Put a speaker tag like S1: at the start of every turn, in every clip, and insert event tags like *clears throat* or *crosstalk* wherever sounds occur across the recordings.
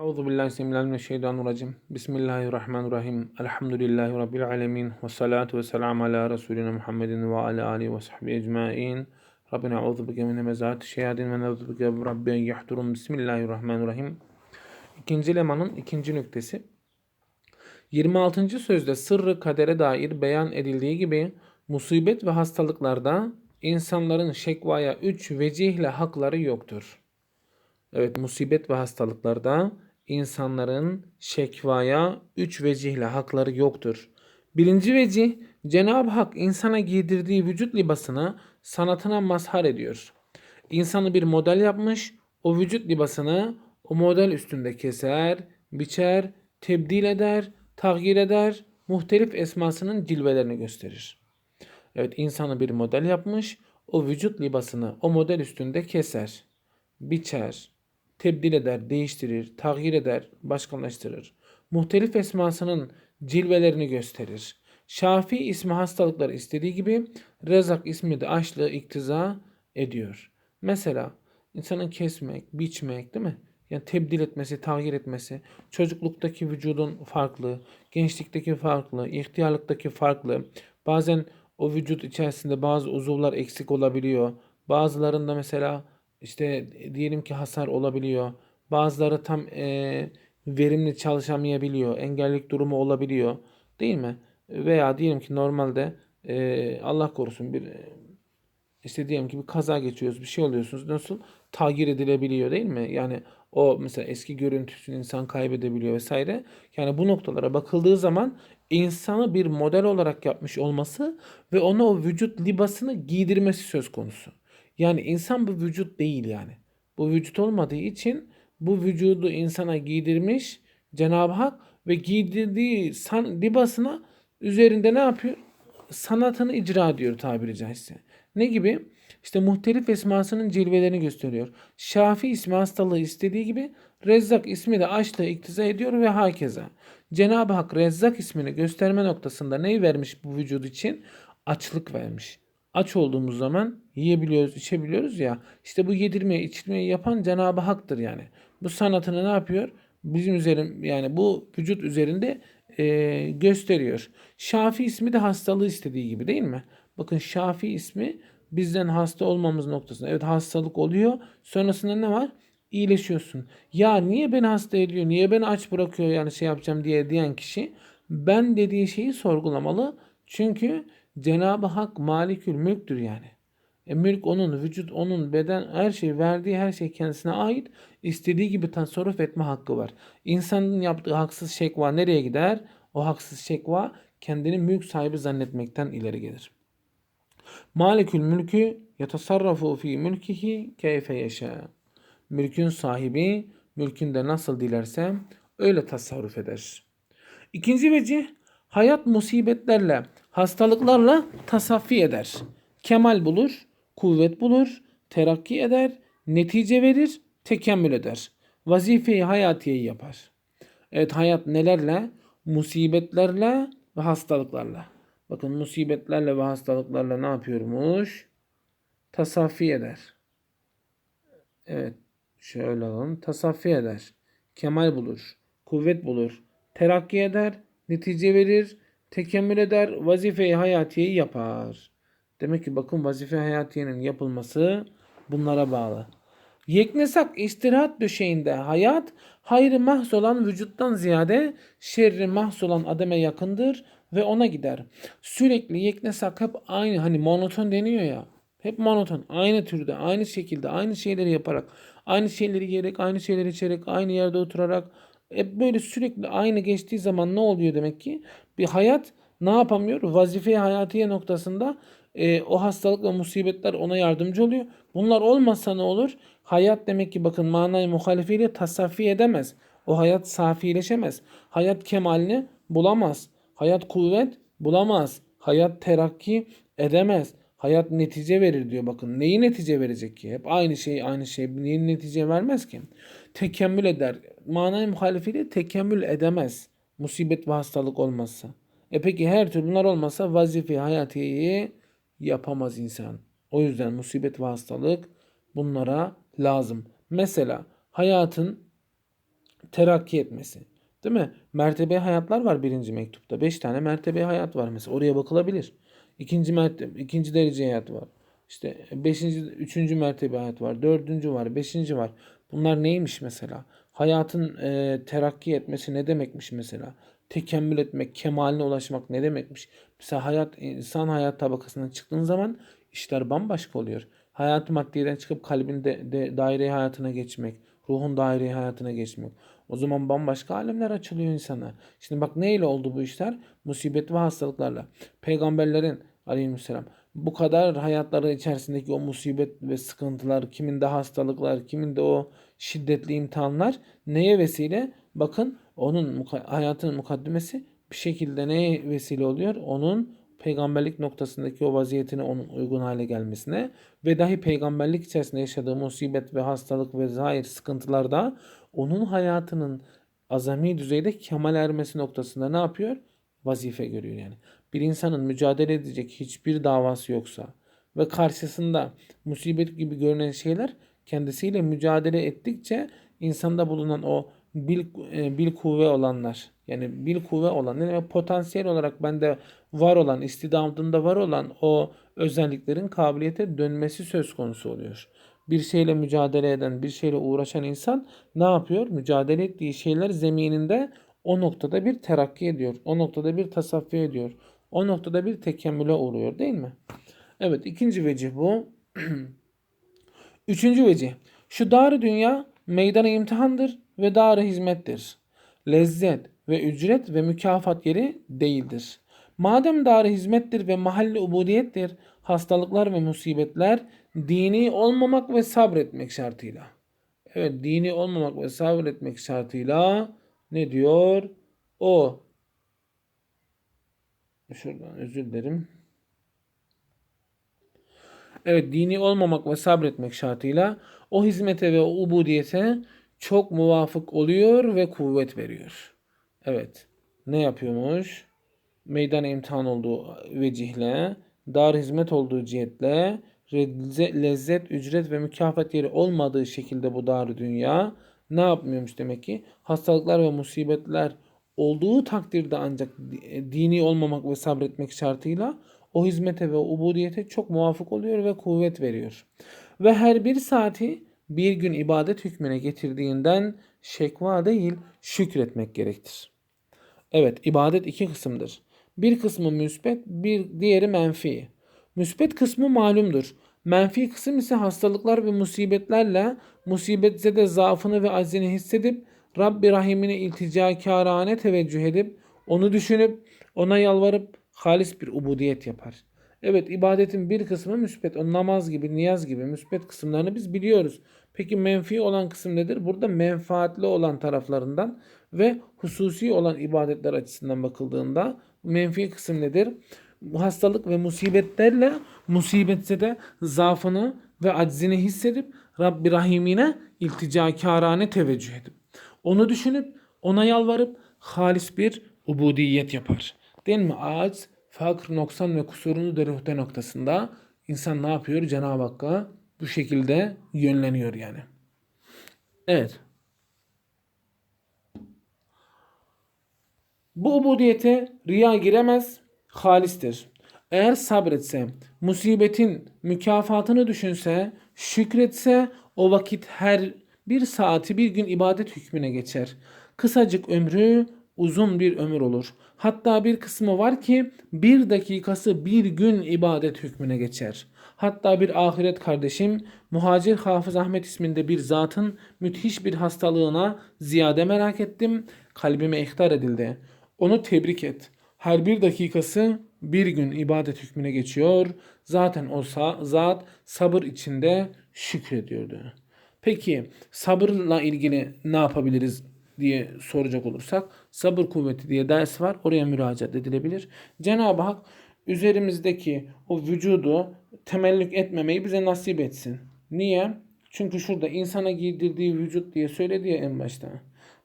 S1: Euzu billahi mineşşeytanirracim. Bismillahirrahmanirrahim. Elhamdülillahi rabbil alamin ve salatu ve selam ala resulina Muhammedin ve ala alihi ve sahbihi ecmaîn. Rabbena euzu bike min hemezati şeyatin ve neuzu bike rabbi yahdurun. Bismillahirrahmanirrahim. İkinci lemanın ikinci nüktesi. 26. sözde sırrı kadere dair beyan edildiği gibi musibet ve hastalıklarda insanların şekvaya üç vecihle hakları yoktur. Evet musibet ve hastalıklarda insanların şekvaya üç vecihle hakları yoktur. Birinci vecih Cenab-ı Hak insana giydirdiği vücut libasını sanatına mazhar ediyor. İnsanı bir model yapmış, o vücut libasını o model üstünde keser, biçer, tebdil eder, tahgir eder, muhtelif esmasının cilvelerini gösterir. Evet insanı bir model yapmış, o vücut libasını o model üstünde keser, biçer, tebdil eder, değiştirir, tahir eder, başkalaştırır. Muhtelif esmasının cilvelerini gösterir. Şafi ismi hastalıkları istediği gibi Rezak ismi de açlığı iktiza ediyor. Mesela insanın kesmek, biçmek değil mi? Yani tebdil etmesi, tahir etmesi, çocukluktaki vücudun farklı, gençlikteki farklı, ihtiyarlıktaki farklı. Bazen o vücut içerisinde bazı uzuvlar eksik olabiliyor. Bazılarında mesela işte diyelim ki hasar olabiliyor. Bazıları tam e, verimli çalışamayabiliyor. Engellilik durumu olabiliyor. Değil mi? Veya diyelim ki normalde e, Allah korusun bir işte diyelim ki bir kaza geçiyoruz, bir şey oluyorsunuz. Nasıl? Tagir edilebiliyor değil mi? Yani o mesela eski görüntüsünü insan kaybedebiliyor vesaire. Yani bu noktalara bakıldığı zaman insanı bir model olarak yapmış olması ve ona o vücut libasını giydirmesi söz konusu. Yani insan bu vücut değil yani. Bu vücut olmadığı için bu vücudu insana giydirmiş Cenab-ı Hak ve giydirdiği san, libasına üzerinde ne yapıyor? Sanatını icra ediyor tabiri caizse. Ne gibi? İşte muhtelif esmasının cilvelerini gösteriyor. Şafi ismi hastalığı istediği gibi Rezzak ismi de açlığı iktiza ediyor ve hakeza. Cenab-ı Hak Rezzak ismini gösterme noktasında neyi vermiş bu vücut için? Açlık vermiş. Aç olduğumuz zaman yiyebiliyoruz, içebiliyoruz ya. İşte bu yedirmeyi, içirmeyi yapan Cenab-ı Hak'tır yani. Bu sanatını ne yapıyor? Bizim üzerim yani bu vücut üzerinde e, gösteriyor. Şafi ismi de hastalığı istediği gibi değil mi? Bakın Şafi ismi bizden hasta olmamız noktasında. Evet hastalık oluyor. Sonrasında ne var? İyileşiyorsun. Ya niye beni hasta ediyor? Niye beni aç bırakıyor yani şey yapacağım diye diyen kişi ben dediği şeyi sorgulamalı. Çünkü Cenab-ı Hak malikül mülktür yani. E, mülk onun, vücut onun, beden her şey verdiği her şey kendisine ait. İstediği gibi tasarruf etme hakkı var. İnsanın yaptığı haksız şekva nereye gider? O haksız şekva kendini mülk sahibi zannetmekten ileri gelir. Malikül mülkü yetasarrafu fi mülkihi keyfe yaşa. Mülkün sahibi mülkünde nasıl dilerse öyle tasarruf eder. İkinci vecih hayat musibetlerle, hastalıklarla tasaffi eder. Kemal bulur, kuvvet bulur, terakki eder, netice verir, tekemmül eder. Vazifeyi hayatiyeyi yapar. Evet hayat nelerle? Musibetlerle ve hastalıklarla. Bakın musibetlerle ve hastalıklarla ne yapıyormuş? Tasaffi eder. Evet. Şöyle alalım. Tasaffi eder. Kemal bulur. Kuvvet bulur. Terakki eder. Netice verir. Tekemmül eder. Vazife-i hayatiyeyi yapar. Demek ki bakın vazife hayatiyenin yapılması bunlara bağlı. Yeknesak istirahat döşeğinde hayat hayrı mahz olan vücuttan ziyade şerri mahz olan ademe yakındır ve ona gider. Sürekli yeknesak hep aynı hani monoton deniyor ya. Hep monoton. Aynı türde, aynı şekilde, aynı şeyleri yaparak, aynı şeyleri yiyerek, aynı şeyleri içerek, aynı yerde oturarak hep böyle sürekli aynı geçtiği zaman ne oluyor demek ki? Bir hayat ne yapamıyor? Vazife hayatiye noktasında e, o hastalık ve musibetler ona yardımcı oluyor. Bunlar olmazsa ne olur? Hayat demek ki bakın manayı muhalifiyle tasaffi edemez. O hayat safileşemez. Hayat kemalini bulamaz. Hayat kuvvet bulamaz. Hayat terakki edemez. Hayat netice verir diyor bakın. Neyi netice verecek ki? Hep aynı şey aynı şey. Neyi netice vermez ki? Tekemmül eder. Manayı muhalifiyle tekemmül edemez. Musibet ve hastalık olmazsa. E peki her türlü bunlar olmasa vazife hayatiyeyi yapamaz insan. O yüzden musibet ve hastalık bunlara lazım. Mesela hayatın terakki etmesi. Değil mi? Mertebe hayatlar var birinci mektupta. Beş tane mertebe hayat var mesela. Oraya bakılabilir. İkinci mertebe, ikinci derece hayat var. İşte beşinci, üçüncü mertebe hayat var. Dördüncü var, beşinci var. Bunlar neymiş mesela? Hayatın e, terakki etmesi ne demekmiş mesela? Tekemmül etmek, kemaline ulaşmak ne demekmiş? Mesela hayat, insan hayat tabakasından çıktığın zaman işler bambaşka oluyor. Hayat maddiyeden çıkıp kalbin de, de daire hayatına geçmek, ruhun daire hayatına geçmek. O zaman bambaşka alemler açılıyor insana. Şimdi bak neyle oldu bu işler? Musibet ve hastalıklarla. Peygamberlerin aleyhisselam bu kadar hayatları içerisindeki o musibet ve sıkıntılar, kimin de hastalıklar, kimin de o şiddetli imtihanlar neye vesile? Bakın onun hayatının mukaddimesi bir şekilde neye vesile oluyor? Onun peygamberlik noktasındaki o vaziyetine onun uygun hale gelmesine ve dahi peygamberlik içerisinde yaşadığı musibet ve hastalık ve zahir sıkıntılarda onun hayatının azami düzeyde kemal ermesi noktasında ne yapıyor? Vazife görüyor yani. Bir insanın mücadele edecek hiçbir davası yoksa ve karşısında musibet gibi görünen şeyler kendisiyle mücadele ettikçe insanda bulunan o bil, e, bil kuvve olanlar yani bil kuvve olan demek potansiyel olarak bende var olan istidamında var olan o özelliklerin kabiliyete dönmesi söz konusu oluyor. Bir şeyle mücadele eden, bir şeyle uğraşan insan ne yapıyor? Mücadele ettiği şeyler zemininde o noktada bir terakki ediyor. O noktada bir tasaffi ediyor. O noktada bir tekemmüle uğruyor değil mi? Evet ikinci vecih bu. *clears throat* Üçüncü vecih. Şu dar dünya meydanı imtihandır ve darı hizmettir. Lezzet ve ücret ve mükafat yeri değildir. Madem darı hizmettir ve mahalli ubudiyettir, hastalıklar ve musibetler dini olmamak ve sabretmek şartıyla. Evet dini olmamak ve sabretmek şartıyla ne diyor? O şuradan özür dilerim. Evet dini olmamak ve sabretmek şartıyla o hizmete ve o ubudiyete çok muvafık oluyor ve kuvvet veriyor. Evet. Ne yapıyormuş? Meydan imtihan olduğu vecihle, dar hizmet olduğu cihetle, lezzet, ücret ve mükafat yeri olmadığı şekilde bu dar dünya ne yapmıyormuş demek ki? Hastalıklar ve musibetler olduğu takdirde ancak dini olmamak ve sabretmek şartıyla o hizmete ve ubudiyete çok muvafık oluyor ve kuvvet veriyor. Ve her bir saati bir gün ibadet hükmüne getirdiğinden şekva değil şükretmek gerektir. Evet ibadet iki kısımdır. Bir kısmı müsbet, bir diğeri menfi. Müsbet kısmı malumdur. Menfi kısım ise hastalıklar ve musibetlerle musibetse zaafını ve aczini hissedip Rabbi Rahim'ine ilticakârane teveccüh edip onu düşünüp ona yalvarıp halis bir ubudiyet yapar. Evet ibadetin bir kısmı müsbet. O namaz gibi, niyaz gibi müsbet kısımlarını biz biliyoruz. Peki menfi olan kısım nedir? Burada menfaatli olan taraflarından ve hususi olan ibadetler açısından bakıldığında menfi kısım nedir? Hastalık ve musibetlerle musibetse de zaafını ve aczini hissedip Rabbi Rahim'ine ilticakârane teveccüh edip onu düşünüp ona yalvarıp halis bir ubudiyet yapar. Değil mi? Ağaç, fakr, noksan ve kusurunu deruhte noktasında insan ne yapıyor? Cenab-ı Hakk'a bu şekilde yönleniyor yani. Evet. Bu ubudiyete riya giremez, halistir. Eğer sabretse, musibetin mükafatını düşünse, şükretse o vakit her bir saati bir gün ibadet hükmüne geçer. Kısacık ömrü uzun bir ömür olur. Hatta bir kısmı var ki bir dakikası bir gün ibadet hükmüne geçer. Hatta bir ahiret kardeşim Muhacir Hafız Ahmet isminde bir zatın müthiş bir hastalığına ziyade merak ettim. Kalbime ihtar edildi. Onu tebrik et. Her bir dakikası bir gün ibadet hükmüne geçiyor. Zaten o zat sabır içinde şükrediyordu. Peki sabırla ilgili ne yapabiliriz diye soracak olursak sabır kuvveti diye ders var. Oraya müracaat edilebilir. Cenab-ı Hak üzerimizdeki o vücudu temellük etmemeyi bize nasip etsin. Niye? Çünkü şurada insana giydirdiği vücut diye söyledi ya en başta.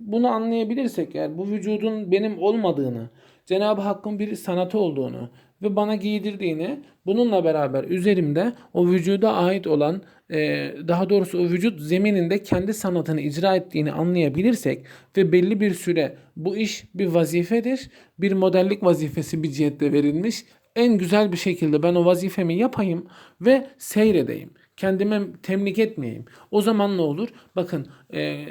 S1: Bunu anlayabilirsek eğer bu vücudun benim olmadığını, Cenab-ı Hakk'ın bir sanatı olduğunu ve bana giydirdiğini bununla beraber üzerimde o vücuda ait olan e, daha doğrusu o vücut zemininde kendi sanatını icra ettiğini anlayabilirsek ve belli bir süre bu iş bir vazifedir, bir modellik vazifesi bir cihette verilmiş. En güzel bir şekilde ben o vazifemi yapayım ve seyredeyim. Kendime temlik etmeyeyim. O zaman ne olur? Bakın e,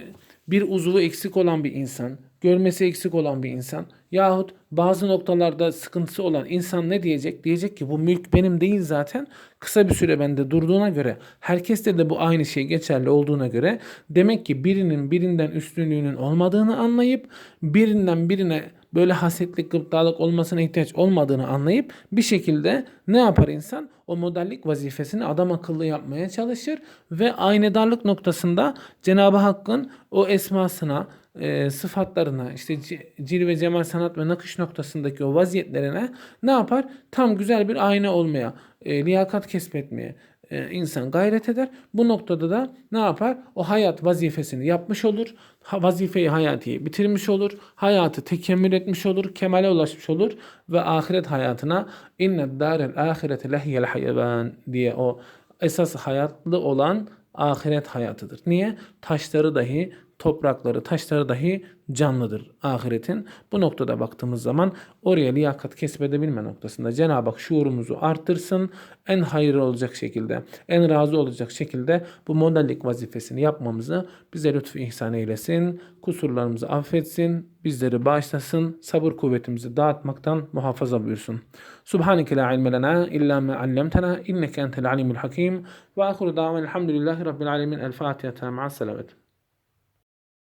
S1: bir uzvu eksik olan bir insan, görmesi eksik olan bir insan yahut bazı noktalarda sıkıntısı olan insan ne diyecek? Diyecek ki bu mülk benim değil zaten. Kısa bir süre bende durduğuna göre herkeste de bu aynı şey geçerli olduğuna göre demek ki birinin birinden üstünlüğünün olmadığını anlayıp birinden birine böyle hasetlik, gıptalık olmasına ihtiyaç olmadığını anlayıp bir şekilde ne yapar insan? O modellik vazifesini adam akıllı yapmaya çalışır ve aynedarlık noktasında Cenab-ı Hakk'ın o esmasına, e, sıfatlarına, işte c- cilve, cemal, sanat ve nakış noktasındaki o vaziyetlerine ne yapar? Tam güzel bir ayna olmaya, e, liyakat kesbetmeye e, insan gayret eder. Bu noktada da ne yapar? O hayat vazifesini yapmış olur. Ha, vazifeyi hayatıyı bitirmiş olur. Hayatı tekemmül etmiş olur. Kemale ulaşmış olur. Ve ahiret hayatına inne dârel ahirete lehiyel hayvan diye o esas hayatlı olan ahiret hayatıdır. Niye? Taşları dahi toprakları, taşları dahi canlıdır ahiretin. Bu noktada baktığımız zaman oraya liyakat kesbedebilme noktasında Cenab-ı Hak şuurumuzu arttırsın. En hayırlı olacak şekilde, en razı olacak şekilde bu modellik vazifesini yapmamızı bize lütfu ihsan eylesin. Kusurlarımızı affetsin, bizleri bağışlasın, sabır kuvvetimizi dağıtmaktan muhafaza buyursun. Subhaneke la ilme lena illa ma allamtena inneke entel alimul hakim ve ahiru davan elhamdülillahi rabbil alemin. El Fatiha. Ma'as selamet.